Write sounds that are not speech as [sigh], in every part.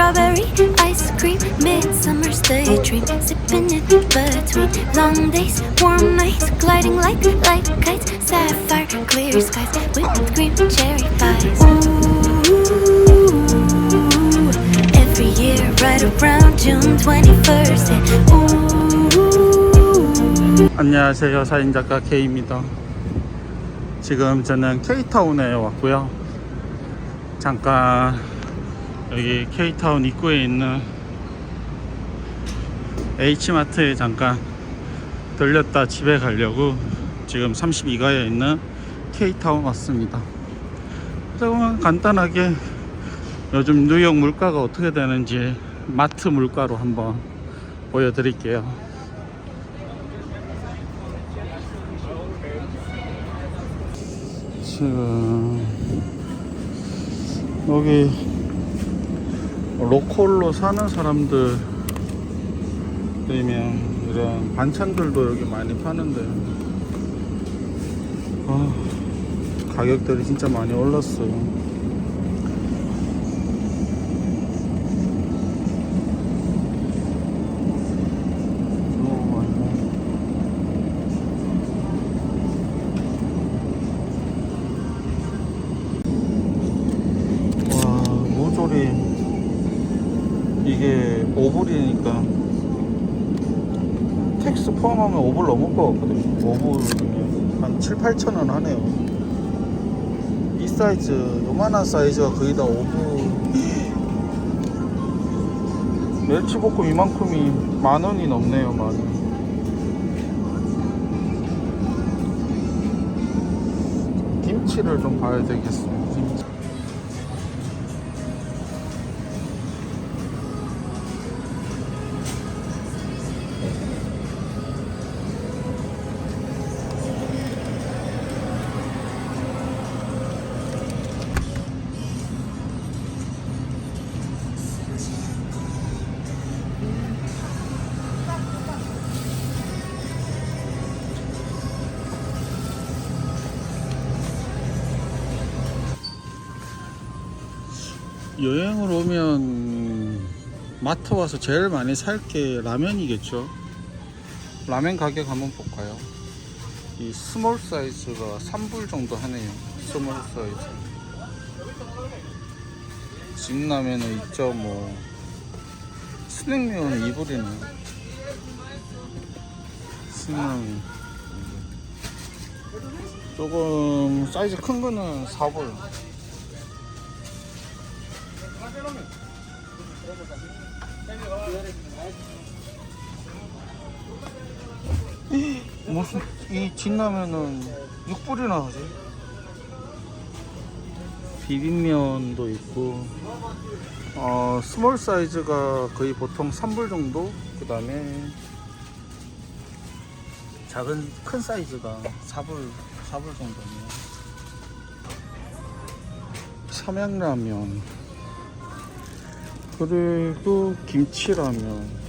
strawberry ice cream, midsummer's daydream, sipping in between long days, warm nights, gliding like light kites, sapphire clear skies, whipped cream, cherry pies. Ooh, every year right around June 21st, and ooh. 안녕하세요 사인 작가 K입니다 지금 저는 K타운에 왔고요 잠깐 여기 K타운 입구에 있는 H마트에 잠깐 들렸다 집에 가려고 지금 32가에 있는 K타운 왔습니다. 조금 간단하게 요즘 뉴욕 물가가 어떻게 되는지 마트 물가로 한번 보여드릴게요. 지금 여기 로컬로 사는 사람들 이면 이런 반찬들도 여기 많이 파는데 아, 가격들이 진짜 많이 올랐어요. 와 모조리 이게 5불이니까 텍스 포함하면 5불 넘을 것 같거든요. 5불이면 한 7, 8천 원 하네요. 이 사이즈 요만한 사이즈가 거의 다 5불 멸치볶음 [gasps] 이만큼이 만 원이 넘네요 만원. 김치를 좀 봐야 김 여행을 오면 마트 와서 제일 많이 살 게 라면이겠죠. 라면 가격 한번 볼까요? 이 스몰 사이즈가 3불 정도 하네요. 스몰 사이즈. 진라면은 2.5. 스낵면은 2불이네. 스낵라면. 조금 사이즈 큰 거는 4불. 무슨 이 진라면은 6불이나 하지? 비빔면도 있고 어 스몰 사이즈가 거의 보통 3불 정도? 그 다음에 작은 큰 사이즈가 4불 4불 정도네요 삼양라면. 그리고 김치라면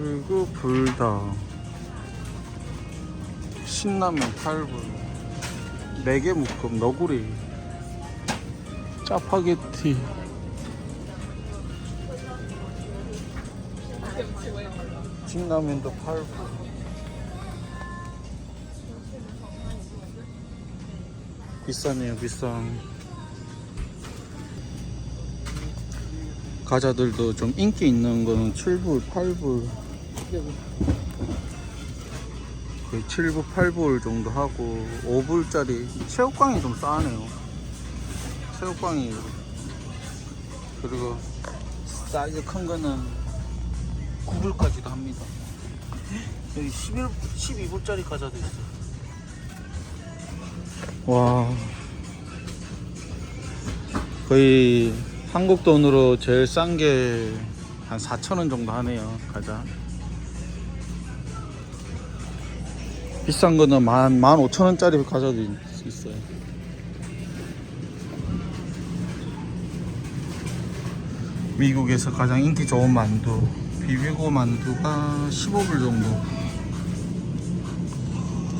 그리고 불닭. 신라면 8불 4개 묶음 너구리. 짜파게티. 진라면도 8불 비싸네요 비싸 과자들도 좀 인기 있는 거는 7불 8불 거의 7불 8불 정도 하고 5불짜리 새우깡이 좀 싸네요. 새우깡이. 그리고 사이즈 큰 거는 9불까지도 합니다. 여기 11, 12불짜리 과자도 있어요. 와. 거의 한국 돈으로 제일 싼 게 한 4,000원 정도 하네요 과자 비싼 거는 만, 만 5천원짜리 과자도 있- 있어요. 미국에서 가장 인기 좋은 만두 비비고 만두가 15불 정도.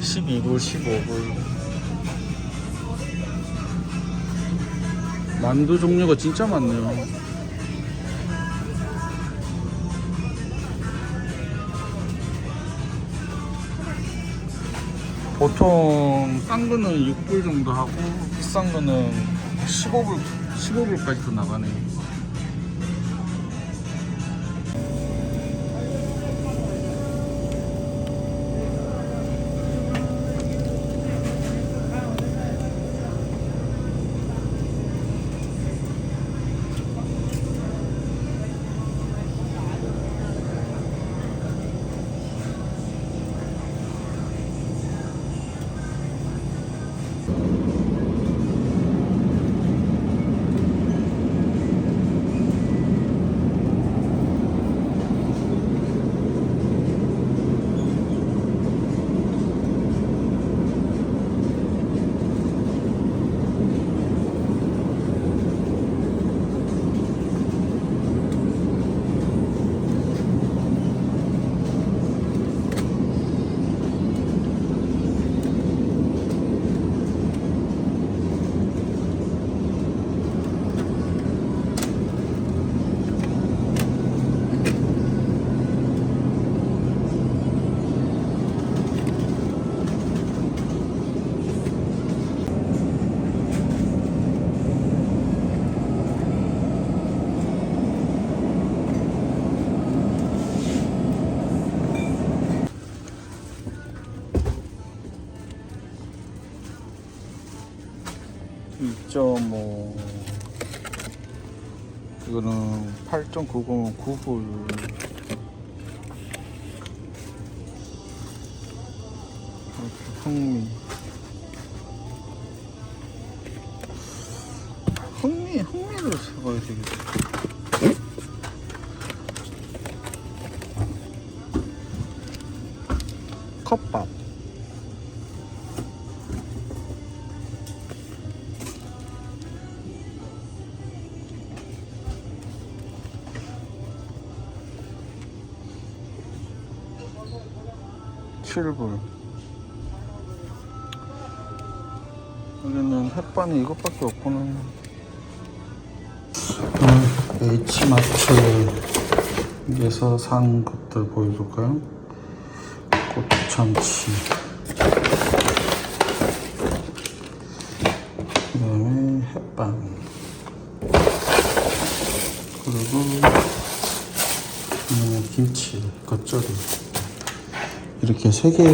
12불 15불. 만두 종류가 진짜 많네요. 보통 싼 거는 6불 정도 하고 비싼 거는 15불 15불까지도 나가네요. (2.5) 이거는 (8.90) 9불. 흥미. 흥미 흥미를 사가야 되겠다. 컵밥 칠불. 여기는 햇반이 이것밖에 없구나. 음, H마트에서 산 것들 보여줄까요? 고추참치. 그 다음에 햇반. 그리고 음, 김치 겉절이 이렇게 세 개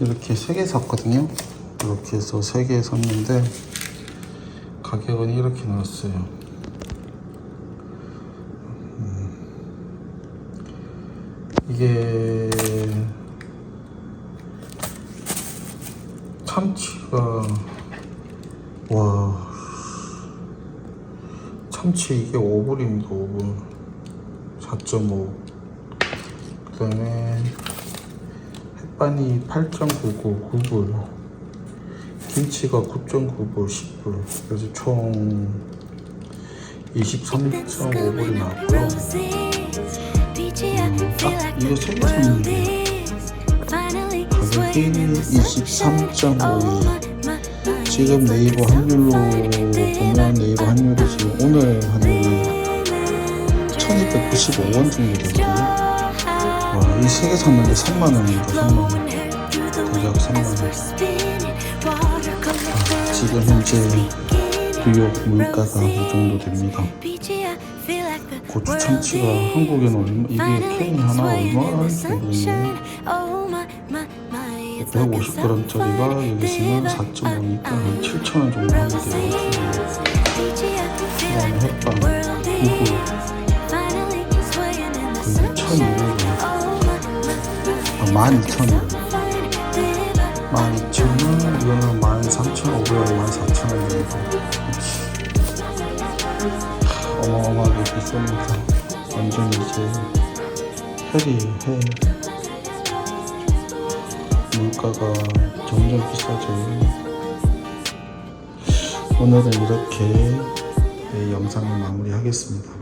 이렇게 세 개 샀거든요. 이렇게 해서 세 개 샀는데 가격은 이렇게 나왔어요. 음. 이게 참치가 참치 이게 5불입니다 5불 4.5 그 다음에 햇반이 8.99 9불. 김치가 9.99 10불 그래서 총 23.5불이 나왔고요. 이거 세개 샀는데 가격이 23.52 지금 네이버 환율로 보면 네이버 환율이 지금 오늘 환율이 1295원 정도 되거든요. 와, 이 세개 샀는데 3만원입니다 3만원. 가격 3만원. 지금 현재 뉴욕 물가가 이 정도 됩니다. 고추 참치가 한국에는 얼마, 이게 캔이 하나 얼마나 하는지 150g짜리가 여기서는 4.5니까 한 7,000원 정도 하면 돼요. 그 다음에 햇반 9불 거의 1,200원. 아 12,000원 12,000원 이거는 13,500원 14,000원 정도 어마어마하게 비쌉니다. 완전 이제 헬이 해 물가가 점점 비싸져요. 오늘은 이렇게 네, 영상을 마무리하겠습니다.